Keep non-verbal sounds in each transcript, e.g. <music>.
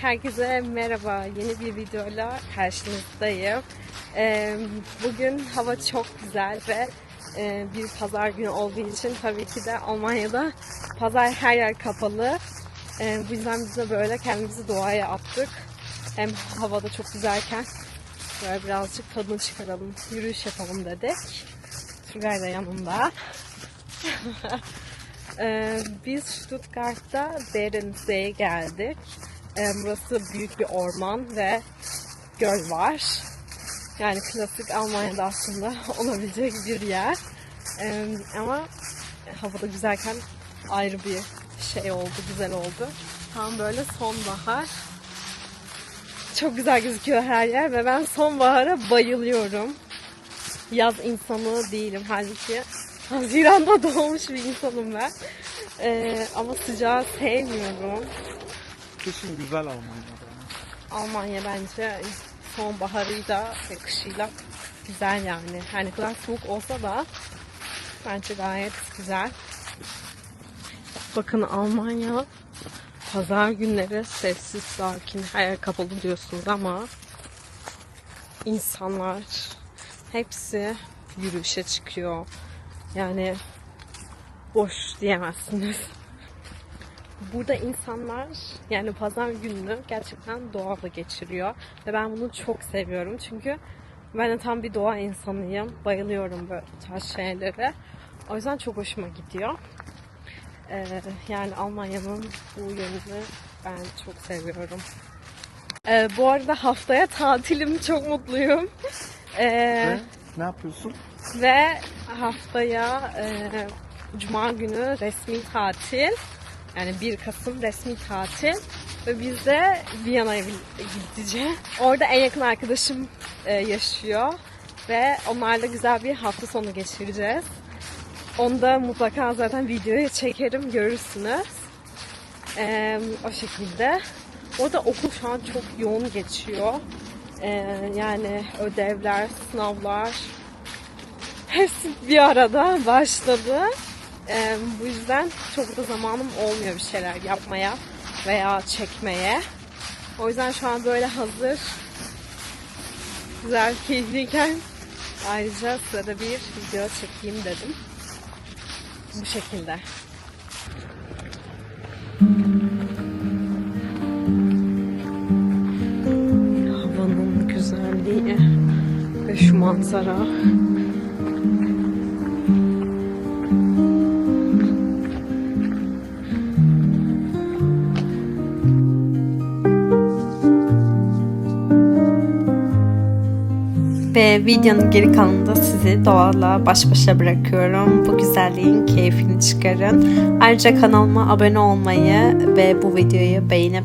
Herkese merhaba. Yeni bir videoyla karşınızdayım. Ee, bugün hava çok güzel ve e, bir pazar günü olduğu için tabii ki de Almanya'da pazar her yer kapalı. Ee, bu yüzden biz de böyle kendimizi doğaya attık. Hem havada çok güzelken böyle birazcık tadını çıkaralım, yürüyüş yapalım dedik. Turgay da yanımda. <laughs> Ee, biz Stuttgart'ta Berensee'ye geldik. Ee, burası büyük bir orman ve göl var. Yani klasik Almanya'da aslında <laughs> olabilecek bir yer. Ee, ama havada güzelken ayrı bir şey oldu, güzel oldu. Tam böyle sonbahar. Çok güzel gözüküyor her yer ve ben sonbahara bayılıyorum. Yaz insanı değilim halbuki Haziran'da <laughs> doğmuş bir insanım ben. Ee, ama sıcağı sevmiyorum. Kışın güzel Almanya'da. Almanya bence sonbaharıyla ve kışıyla güzel yani. Her kadar soğuk olsa da bence gayet güzel. Bakın Almanya pazar günleri sessiz sakin her yer kapalı diyorsunuz ama insanlar hepsi yürüyüşe çıkıyor. Yani boş diyemezsiniz. Burada insanlar yani pazar gününü gerçekten doğada geçiriyor. Ve ben bunu çok seviyorum. Çünkü ben de tam bir doğa insanıyım. Bayılıyorum böyle tarz şeylere. O yüzden çok hoşuma gidiyor. Ee, yani Almanya'nın bu yönünü ben çok seviyorum. Ee, bu arada haftaya tatilim çok mutluyum. Ee, Ve ne yapıyorsun? ve haftaya e, Cuma günü resmi tatil. Yani 1 Kasım resmi tatil. Ve biz de Viyana'ya gideceğiz. Orada en yakın arkadaşım e, yaşıyor. Ve onlarla güzel bir hafta sonu geçireceğiz. Onu da mutlaka zaten videoya çekerim, görürsünüz. E, o şekilde. Orada okul şu an çok yoğun geçiyor. E, yani ödevler, sınavlar, hepsi bir arada başladı. Ee, bu yüzden çok da zamanım olmuyor bir şeyler yapmaya veya çekmeye. O yüzden şu an böyle hazır, güzel, keyifliyken ayrıca sırada bir video çekeyim dedim. Bu şekilde. Havanın güzelliği ve şu manzara. Ve videonun geri kalanında sizi doğalla baş başa bırakıyorum. Bu güzelliğin keyfini çıkarın. Ayrıca kanalıma abone olmayı ve bu videoyu beğenip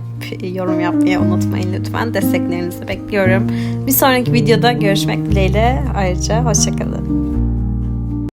yorum yapmayı unutmayın lütfen. Desteklerinizi bekliyorum. Bir sonraki videoda görüşmek dileğiyle. Ayrıca hoşçakalın.